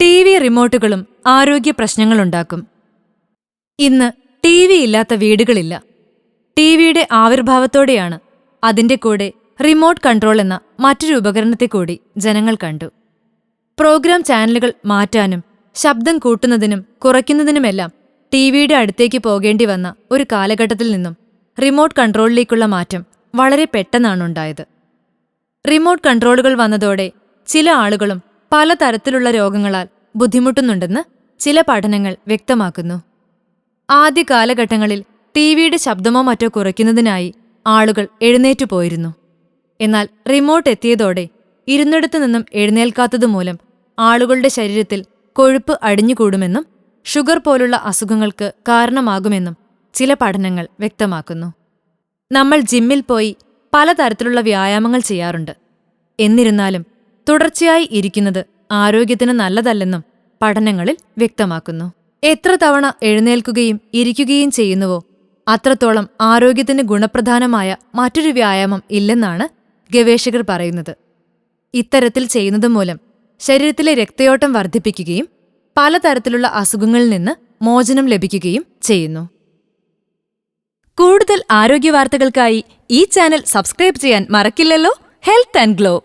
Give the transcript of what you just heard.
ചെറിയ റിമോട്ടുകളും ആരോഗ്യ പ്രശ്നങ്ങളുണ്ടാക്കും. ഇന്ന് ടി വി ഇല്ലാത്ത വീടുകളില്ല. ടി വിയുടെ ആവിർഭാവത്തോടെയാണ് അതിന്റെ കൂടെ റിമോട്ട് കൺട്രോൾ എന്ന മറ്റൊരു ഉപകരണത്തെ കൂടി ജനങ്ങൾ കണ്ടു. പ്രോഗ്രാം ചാനലുകൾ മാറ്റാനും ശബ്ദം കൂട്ടുന്നതിനും കുറയ്ക്കുന്നതിനുമെല്ലാം ടി വിയുടെ അടുത്തേക്ക് പോകേണ്ടി വന്ന ഒരു കാലഘട്ടത്തിൽ നിന്നും റിമോട്ട് കൺട്രോളിലേക്കുള്ള മാറ്റം വളരെ പെട്ടെന്നാണുണ്ടായത്. റിമോട്ട് കൺട്രോളുകൾ വന്നതോടെ ചില ആളുകളും പലതരത്തിലുള്ള രോഗങ്ങളാൽ ബുദ്ധിമുട്ടുന്നുണ്ടെന്ന് ചില പഠനങ്ങൾ വ്യക്തമാക്കുന്നു. ആദ്യ കാലഘട്ടങ്ങളിൽ ടി വിയുടെ ശബ്ദമോ മറ്റോ കുറയ്ക്കുന്നതിനായി ആളുകൾ എഴുന്നേറ്റു പോയിരുന്നു. എന്നാൽ റിമോട്ട് എത്തിയതോടെ ഇരുന്നിടത്തു നിന്നും എഴുന്നേൽക്കാത്തതുമൂലം ആളുകളുടെ ശരീരത്തിൽ കൊഴുപ്പ് അടിഞ്ഞുകൂടുമെന്നും ഷുഗർ പോലുള്ള അസുഖങ്ങൾക്ക് കാരണമാകുമെന്നും ചില പഠനങ്ങൾ വ്യക്തമാക്കുന്നു. നമ്മൾ ജിമ്മിൽ പോയി പലതരത്തിലുള്ള വ്യായാമങ്ങൾ ചെയ്യാറുണ്ട്. എന്നിരുന്നാലും തുടർച്ചയായി ഇരിക്കുന്നത് ആരോഗ്യത്തിന് നല്ലതല്ലെന്നും പഠനങ്ങളിൽ വ്യക്തമാക്കുന്നു. എത്ര തവണ എഴുന്നേൽക്കുകയും ഇരിക്കുകയും ചെയ്യുന്നുവോ അത്രത്തോളം ആരോഗ്യത്തിന് ഗുണപ്രധാനമായ മറ്റൊരു വ്യായാമം ഇല്ലെന്നാണ് ഗവേഷകർ പറയുന്നത്. ഇത്തരത്തിൽ ചെയ്യുന്നത് മൂലം ശരീരത്തിലെ രക്തയോട്ടം വർദ്ധിപ്പിക്കുകയും പലതരത്തിലുള്ള അസുഖങ്ങളിൽ നിന്ന് മോചനം ലഭിക്കുകയും ചെയ്യുന്നു. കൂടുതൽ ആരോഗ്യ വാർത്തകൾക്കായി ഈ ചാനൽ സബ്സ്ക്രൈബ് ചെയ്യാൻ മറക്കില്ലല്ലോ. Health and glow.